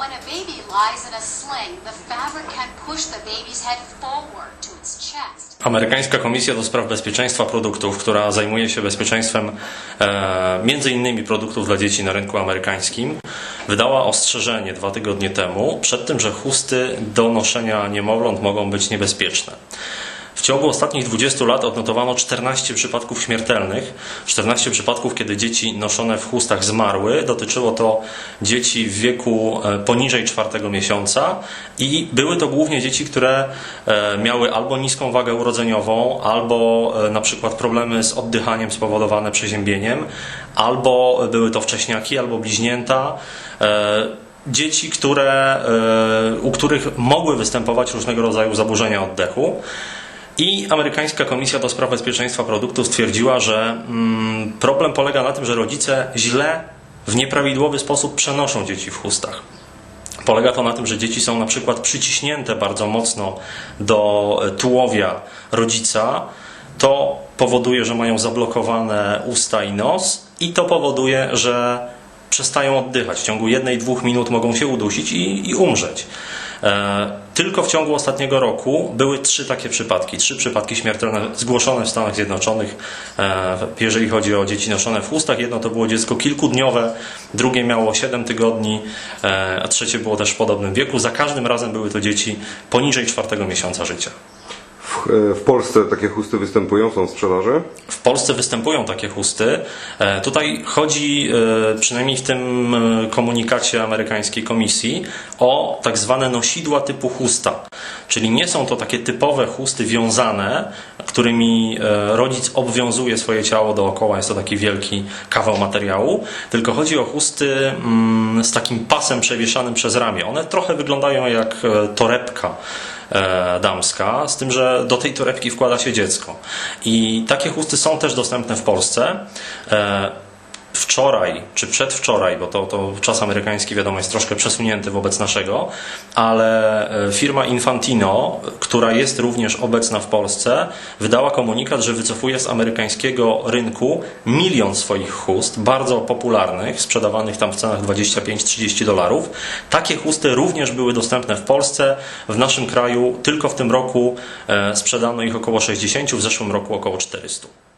when a baby lies in a sling, the fabric can push the baby's head forward to its chest. Amerykańska Komisja do Spraw Bezpieczeństwa Produktów, która zajmuje się bezpieczeństwem e, między innymi produktów dla dzieci na rynku amerykańskim, wydała ostrzeżenie dwa tygodnie temu przed tym, że chusty do noszenia niemowląt mogą być niebezpieczne. W ciągu ostatnich 20 lat odnotowano 14 przypadków śmiertelnych, 14 przypadków, kiedy dzieci noszone w chustach zmarły. Dotyczyło to dzieci w wieku e, poniżej czwartego miesiąca i były to głównie dzieci, które e, miały albo niską wagę urodzeniową, albo e, na przykład problemy z oddychaniem spowodowane przeziębieniem, albo były to wcześniaki, albo bliźnięta. Dzieci, które, u których mogły występować różnego rodzaju zaburzenia oddechu. I amerykańska Komisja do Spraw Bezpieczeństwa Produktów stwierdziła, że mm, problem polega na tym, że rodzice źle, w nieprawidłowy sposób przenoszą dzieci w chustach. Polega to na tym, że dzieci są na przykład przyciśnięte bardzo mocno do e, tułowia rodzica. To powoduje, że mają zablokowane usta i nos, i to powoduje, że przestają oddychać. W ciągu jednej, dwóch minut mogą się udusić i, i umrzeć. E, tylko w ciągu ostatniego roku były trzy takie przypadki. Trzy przypadki śmiertelne zgłoszone w Stanach Zjednoczonych, e, jeżeli chodzi o dzieci noszone w chustach. Jedno to było dziecko kilkudniowe, drugie miało 7 tygodni, e, a trzecie było też w podobnym wieku. Za każdym razem były to dzieci poniżej czwartego miesiąca życia. W, e, w Polsce takie chusty występują, są w sprzedaży. W Polsce występują takie chusty. E, Tutaj chodzi, e, przynajmniej w tym komunikacie amerykańskiej komisji, o tak zwane nosidła typu chusta. Czyli nie są to takie typowe chusty wiązane, którymi e, rodzic obwiązuje swoje ciało dookoła, jest to taki wielki kawał materiału, tylko chodzi o chusty mm, z takim pasem przewieszanym przez ramię. One trochę wyglądają jak e, torebka e, damska, z tym, że do tej torebki wkłada się dziecko. I takie chusty są też dostępne w Polsce. Wczoraj, czy przedwczoraj, bo to, to czas amerykański wiadomo jest troszkę przesunięty wobec naszego, ale e, firma Infantino, która jest również obecna w Polsce, wydała komunikat, że wycofuje z amerykańskiego rynku milion swoich chust, bardzo popularnych, sprzedawanych tam w cenach 25-30 dolarów. Takie chusty również były dostępne w Polsce. W naszym kraju tylko w tym roku e, sprzedano ich około 60, w zeszłym roku około 400.